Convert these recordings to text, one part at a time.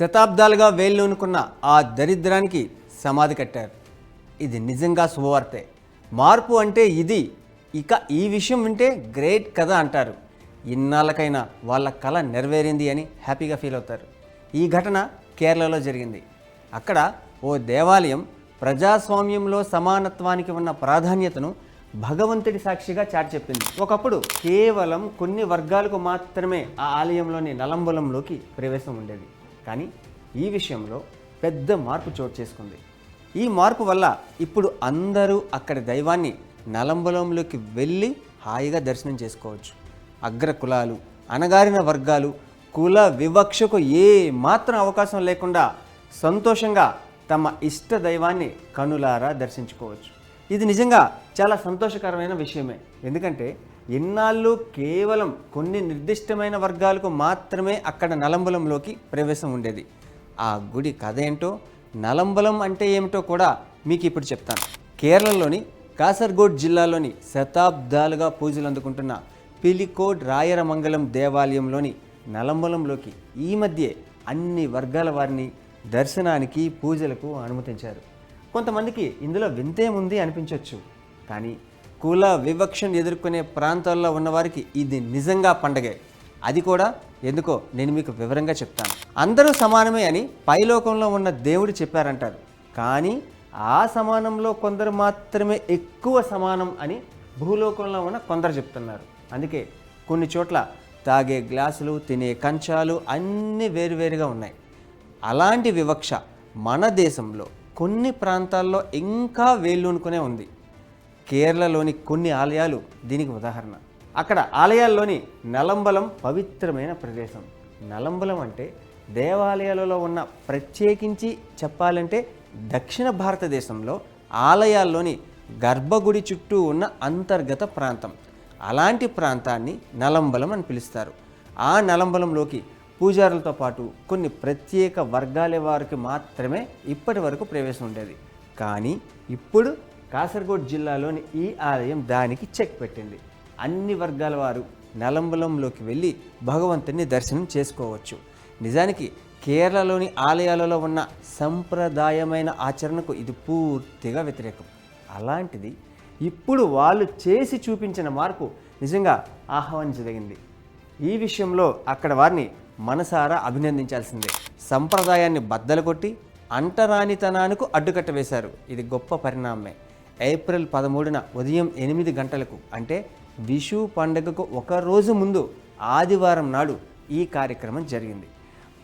శతాబ్దాలుగా వేళ్ళూనుకున్న ఆ దరిద్రానికి సమాధి కట్టారు. ఇది నిజంగా శుభవార్తే. మార్పు అంటే ఇది. ఇక ఈ విషయం వింటే గ్రేట్ కథ అంటారు. ఇన్నాళ్ళకైనా వాళ్ళ కళ నెరవేరింది అని హ్యాపీగా ఫీల్ అవుతారు. ఈ ఘటన కేరళలో జరిగింది. అక్కడ ఓ దేవాలయం ప్రజాస్వామ్యంలో సమానత్వానికి ఉన్న ప్రాధాన్యతను భగవంతుడి సాక్షిగా చాటి చెప్పింది. ఒకప్పుడు కేవలం కొన్ని వర్గాలకు మాత్రమే ఆ ఆలయంలోని నలంబలంలోకి ప్రవేశం ఉండేది. కానీ ఈ విషయంలో పెద్ద మార్పు చోటు చేసుకుంది. ఈ మార్పు వల్ల ఇప్పుడు అందరూ అక్కడి దైవాన్ని నలంబలంలోకి వెళ్ళి హాయిగా దర్శనం చేసుకోవచ్చు. అగ్ర కులాలు అణగారిన వర్గాలు కుల వివక్షకు ఏ మాత్రం అవకాశం లేకుండా సంతోషంగా తమ ఇష్ట దైవాన్ని కనులారా దర్శించుకోవచ్చు. ఇది నిజంగా చాలా సంతోషకరమైన విషయమే. ఎందుకంటే ఇన్నాళ్ళు కేవలం కొన్ని నిర్దిష్టమైన వర్గాలకు మాత్రమే అక్కడ నలంబలంలోకి ప్రవేశం ఉండేది. ఆ గుడి కథ ఏంటో నలంబలం అంటే ఏమిటో కూడా మీకు ఇప్పుడు చెప్తాను. కేరళలోని కాసర్గోడ్ జిల్లాలోని శతాబ్దాలుగా పూజలు అందుకుంటున్న పిలికోడ్ రాయరమంగళం దేవాలయంలోని నలంబలంలోకి ఈ మధ్యే అన్ని వర్గాల వారిని దర్శనానికి పూజలకు అనుమతించారు. కొంతమందికి ఇందులో వింతేముంది అనిపించవచ్చు కానీ కుల వివక్షను ఎదుర్కొనే ప్రాంతాల్లో ఉన్నవారికి ఇది నిజంగా పండగే. అది కూడా ఎందుకో నేను మీకు వివరంగా చెప్తాను. అందరూ సమానమే అని పైలోకంలో ఉన్న దేవుడు చెప్పారంటారు. కానీ ఆ సమానంలో కొందరు మాత్రమే ఎక్కువ సమానం అని భూలోకంలో ఉన్న కొందరు చెప్తున్నారు. అందుకే కొన్ని చోట్ల తాగే గ్లాసులు తినే కంచాలు అన్నీ వేరువేరుగా ఉన్నాయి. అలాంటి వివక్ష మన దేశంలో కొన్ని ప్రాంతాల్లో ఇంకా వేళ్ళూనుకునే ఉంది. కేరళలోని కొన్ని ఆలయాలు దీనికి ఉదాహరణ. అక్కడ ఆలయాల్లోని నలంబలం పవిత్రమైన ప్రదేశం. నలంబలం అంటే దేవాలయాలలో ఉన్న ప్రత్యేకించి చెప్పాలంటే దక్షిణ భారతదేశంలో ఆలయాల్లోని గర్భగుడి చుట్టూ ఉన్న అంతర్గత ప్రాంతం. అలాంటి ప్రాంతాన్ని నలంబలం అని పిలుస్తారు. ఆ నలంబలంలోకి పూజారులతో పాటు కొన్ని ప్రత్యేక వర్గాల వారికి మాత్రమే ఇప్పటి వరకు ప్రవేశం ఉండేది. కానీ ఇప్పుడు కాసర్గోడ్ జిల్లాలోని ఈ ఆలయం దానికి చెక్ పెట్టింది. అన్ని వర్గాల వారు నలంబలంలోకి వెళ్ళి భగవంతుని దర్శనం చేసుకోవచ్చు. నిజానికి కేరళలోని ఆలయాలలో ఉన్న సంప్రదాయమైన ఆచరణకు ఇది పూర్తిగా వ్యతిరేకం. అలాంటిది ఇప్పుడు వాళ్ళు చేసి చూపించిన మార్పు నిజంగా ఆహ్వానించదగింది ఈ విషయంలో అక్కడ వారిని మనసారా అభినందించాల్సిందే. సంప్రదాయాన్ని బద్దలు కొట్టి అంటరానితనానికి అడ్డుకట్ట వేశారు. ఇది గొప్ప పరిణామమే. ఏప్రిల్ పదమూడున ఉదయం ఎనిమిది గంటలకు అంటే విషు పండుగకు ఒక రోజు ముందు ఆదివారం నాడు ఈ కార్యక్రమం జరిగింది.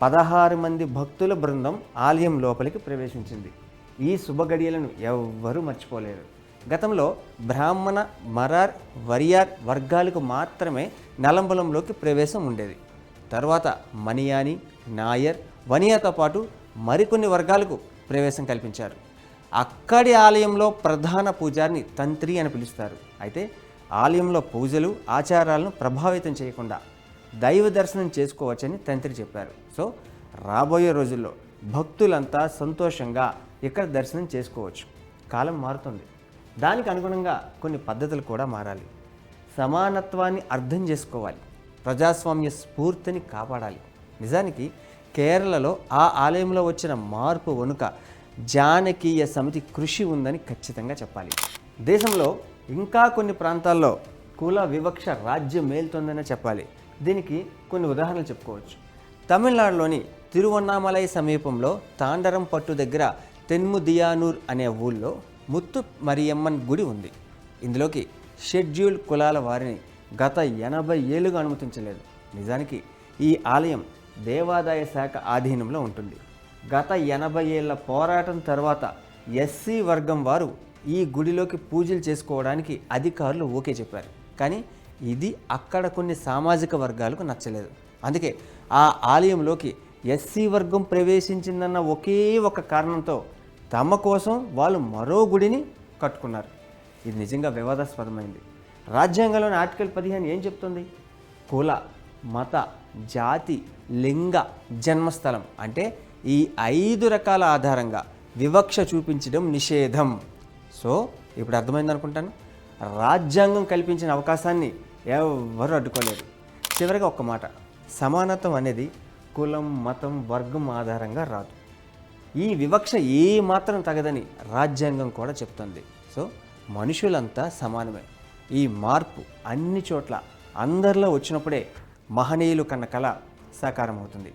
పదహారు మంది భక్తుల బృందం ఆలయం లోపలికి ప్రవేశించింది. ఈ శుభగడియలను ఎవ్వరూ మర్చిపోలేరు. గతంలో బ్రాహ్మణ మరార్ వరియార్ వర్గాలకు మాత్రమే నలంబలంలోకి ప్రవేశం ఉండేది. తర్వాత మణియాని నాయర్ వనియాతో పాటు మరికొన్ని వర్గాలకు ప్రవేశం కల్పించారు. అక్కడి ఆలయంలో ప్రధాన పూజారిని తంత్రి అని పిలుస్తారు. అయితే ఆలయంలో పూజలు ఆచారాలను ప్రభావితం చేయకుండా దైవ దర్శనం చేసుకోవచ్చని తంత్రి చెప్పారు. సో రాబోయే రోజుల్లో భక్తులంతా సంతోషంగా ఇక్కడ దర్శనం చేసుకోవచ్చు. కాలం మారుతుంది. దానికి అనుగుణంగా కొన్ని పద్ధతులు కూడా మారాలి. సమానత్వాన్ని అర్థం చేసుకోవాలి. ప్రజాస్వామ్య స్ఫూర్తిని కాపాడాలి. నిజానికి కేరళలో ఆ ఆలయంలో వచ్చిన మార్పు వనుక జానకీయ సమితి కృషి ఉందని ఖచ్చితంగా చెప్పాలి. దేశంలో ఇంకా కొన్ని ప్రాంతాల్లో కుల వివక్ష రాజ్యం మేలుతోందనే చెప్పాలి. దీనికి కొన్ని ఉదాహరణలు చెప్పుకోవచ్చు. తమిళనాడులోని తిరువన్నామలై సమీపంలో తాండరం పట్టు దగ్గర తెన్ముదియానూర్ అనే ఊళ్ళో ముత్తు మరియమ్మన్ గుడి ఉంది. ఇందులోకి షెడ్యూల్డ్ కులాల వారిని గత ఎనభై ఏళ్ళుగా అనుమతించలేదు. నిజానికి ఈ ఆలయం దేవాదాయ శాఖ ఆధీనంలో ఉంటుంది. గత ఎనభై ఏళ్ళ పోరాటం తర్వాత ఎస్సీ వర్గం వారు ఈ గుడిలోకి పూజలు చేసుకోవడానికి అధికారులు ఓకే చెప్పారు. కానీ ఇది అక్కడ కొన్ని సామాజిక వర్గాలకు నచ్చలేదు. అందుకే ఆ ఆలయంలోకి ఎస్సీ వర్గం ప్రవేశించిందన్న ఒకే ఒక కారణంతో తమ కోసం వాళ్ళు మరో గుడిని కట్టుకున్నారు. ఇది నిజంగా వివాదాస్పదమైంది. రాజ్యాంగంలోని ఆర్టికల్ పదిహేను ఏం చెప్తుంది? కుల మత జాతి లింగ జన్మస్థలం అంటే ఈ ఐదు రకాల ఆధారంగా వివక్ష చూపించడం నిషేధం. సో ఇప్పుడు అర్థమైంది అనుకుంటాను. రాజ్యాంగం కల్పించిన అవకాశాన్ని ఎవరు అడ్డుకోలేరు చివరిగా ఒక్క మాట. సమానత్వం అనేది కులం మతం వర్గం ఆధారంగా రాదు. ఈ వివక్ష ఏ మాత్రం తగదని రాజ్యాంగం కూడా చెప్తుంది. సో మనుషులంతా సమానమే. ఈ మార్పు అన్ని చోట్ల అందరిలో వచ్చినప్పుడే మహనీయులు కన్న కళ సాకారం అవుతుంది